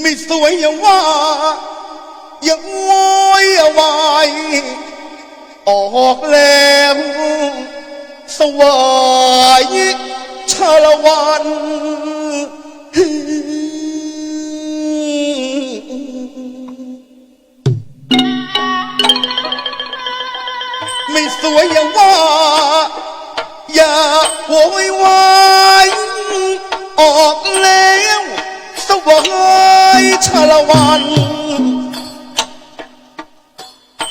ไม่สวยอย่าว่า อย่าโวยอย่าวายออกแล้วสวายชาละวันไม่สวยอย่าว่า อย่าโวยวายายชาละวัน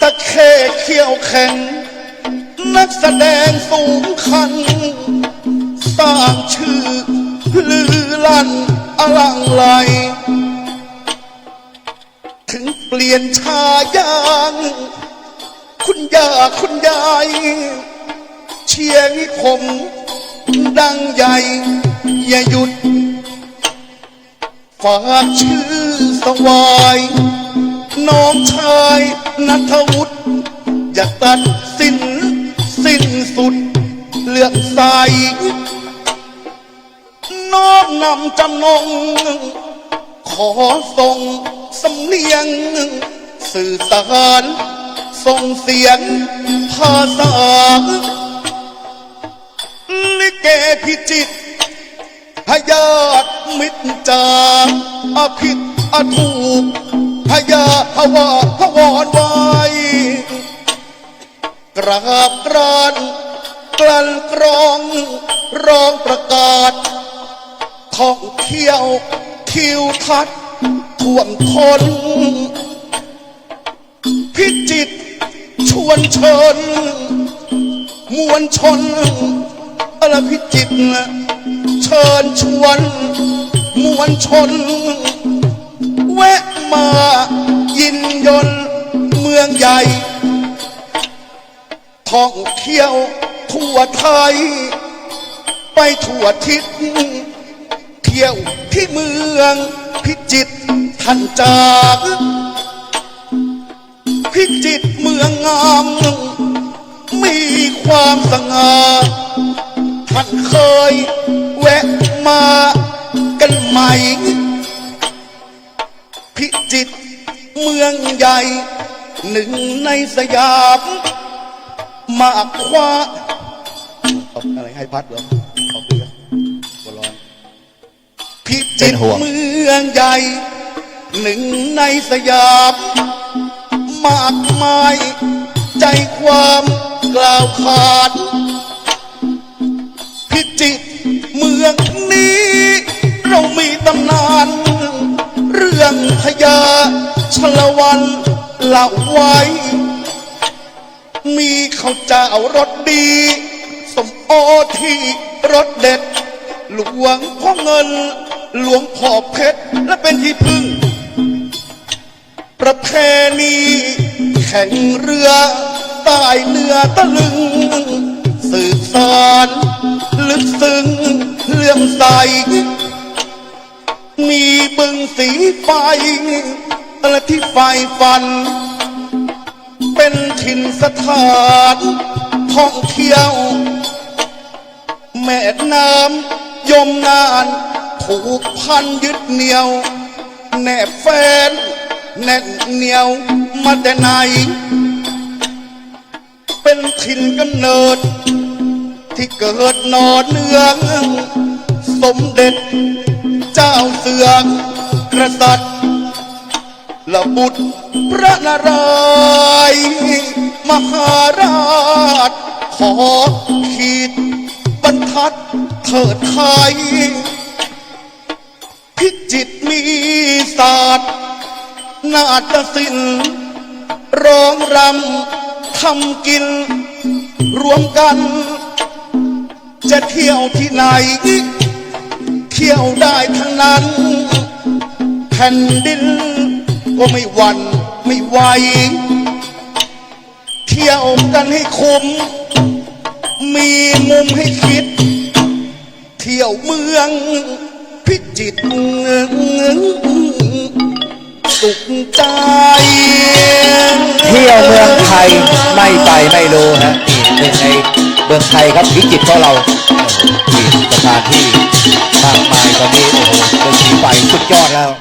ตะเคเขี้ยวแข็ง นักแสดงสูงคัน สร้างชื่อลือลั่นอลังไลถึงเปลี่ยนชายาง คุณย่าคุณยาย เชียร์ให้ผม ดังใหญ่ อย่าหยุดฝากชื่อ สวายน้องชายนัทวุฒิอย่าตัดสินสิ้นสุดเลือกใสน้อมนำจำนง ขอส่งสำเนียง สื่อสารส่งเสียงภาษาลิเกพิจิตพยาธิมิตรจาอผิด อถูกพยาพวาพวอนไว้ กราบกรานกลั่นกรองร้องประกาศท่องเที่ยวทิวทัศน์ท่วมทนพิจิตชวนชิญมวลชนอะไรพิจิตเชิญชวน มวลชน วะมา ยินยนเมืองใหญ่ ท่องเที่ยวทั่วไทย ไปทั่วทิศ เที่ยวที่เมืองพิจิตรท่านจากพิจิตรเมืองงาม มีความสง่าท่านเคยแวะมากันไหม เมืองใหญ่ หนึ่งในสยามมากคว้าเอาอะไรให้พัดเหรอเอาเรือบัวลอยพิจิตรเมืองใหญ่ หนึ่งในสยามมากมาย ใจความกล่าวขานพิจิตรเมืองนี้ ชลวันเล่าไว้ มีข้าวเจ้ารสดีสมโอที่รสเด็ด หลวงพ่อเงิน หลวงพ่อเพชร และเป็นที่พึ่ง ประเพณีแข่งเรือใต้เนื้อตะลึง สืบสารลึกซึ้งเลื่อมใส มีบึงสีไฟ และที่ไฟฟัน เป็นถิ่นสถานท่องเที่ยว แม่น้ำยมนานผูกพันยึดเหนียว แนบแฟน แน่นเหนียวมาแต่ไหน เป็นถิ่นกำเนิด ที่เกิดนอนเนือง สมเด็จ เจ้าเสือกกษัตริย์ ละบุตรพระนารายณ์มหาราช ขอขีดบรรทัดเถิดไทยพิจิตรมีศาสตร์นาฏศิลป์ร้องรำทำกิน รวมกัน จะเที่ยวที่ไหน เที่ยวได้ทั้งนั้น แผ่นดิน ก็ไม่หวั่นไม่ไหวเที่ยวกันให้คุ้ม มีมุมให้คิด เที่ยวเมือง พิจิตรสุขใจ เที่ยวเมืองไทยไม่ไปไม่รู้ฮะนี่หนึ่งในเมืองไทยครับพิจิตรของเราโอ้โหนี่สถานที่มากมายตอนนี้โอ้โหเป็นสีไฟสุดยอดแล้ว